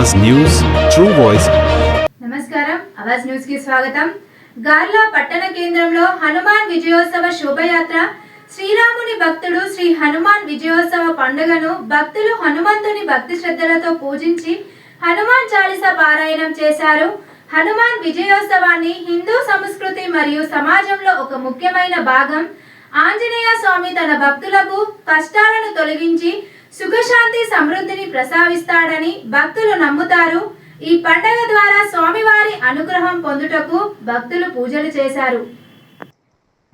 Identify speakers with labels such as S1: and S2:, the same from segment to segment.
S1: అవాజ్ news true voice
S2: నమస్కారం. అవాజ్ న్యూస్కి స్వాగతం. గార్లా పట్టణ కేంద్రంలో హనుమాన్ విజయోత్సవ శోభయాత్ర. శ్రీరాముని భక్తుడు శ్రీ హనుమాన్ విజయోత్సవ పండుగను భక్తులు హనుమంతుని భక్తి శ్రద్ధలతో పూజించి హనుమాన్ చాలీస పారాయణం చేశారు. హనుమాన్ విజయోత్సవాన్ని హిందూ సంస్కృతి మరియు సమాజంలో ఒక ముఖ్యమైన భాగం. ఆంజనేయ స్వామి తన భక్తులకు కష్టాలను తొలగించి సుఖశాంతి సమృద్ధిని ప్రసాదిస్తాడని భక్తులు నమ్ముతారు. ఈ పండగ ద్వారా స్వామివారి అనుగ్రహం పొందుటకు భక్తులు పూజలు చేశారు.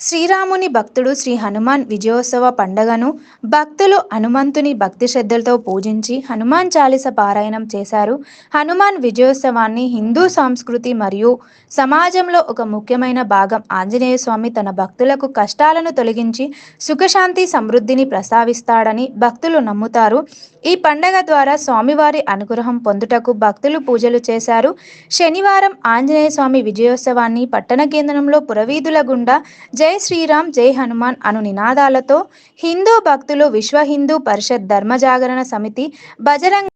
S3: శ్రీరాముని భక్తుడు శ్రీ హనుమాన్ విజయోత్సవ పండగను భక్తులు హనుమంతుని భక్తి శ్రద్ధలతో పూజించి హనుమాన్ చాలీస పారాయణం చేశారు. హనుమాన్ విజయోత్సవాన్ని హిందూ సంస్కృతి మరియు సమాజంలో ఒక ముఖ్యమైన భాగం ఆంజనేయ స్వామి తన భక్తులకు కష్టాలను తొలగించి సుఖశాంతి సమృద్ధిని ప్రస్తావిస్తాడని భక్తులు నమ్ముతారు. ఈ పండగ ద్వారా స్వామివారి అనుగ్రహం పొందుటకు భక్తులు పూజలు చేశారు. శనివారం ఆంజనేయ స్వామి విజయోత్సవాన్ని పట్టణ కేంద్రంలో పురవీధుల గుండా జై శ్రీరామ్ జై హనుమాన్ అను నినాదాలతో హిందూ భక్తులు విశ్వ హిందూ పరిషత్ ధర్మ జాగరణ సమితి బజరంగ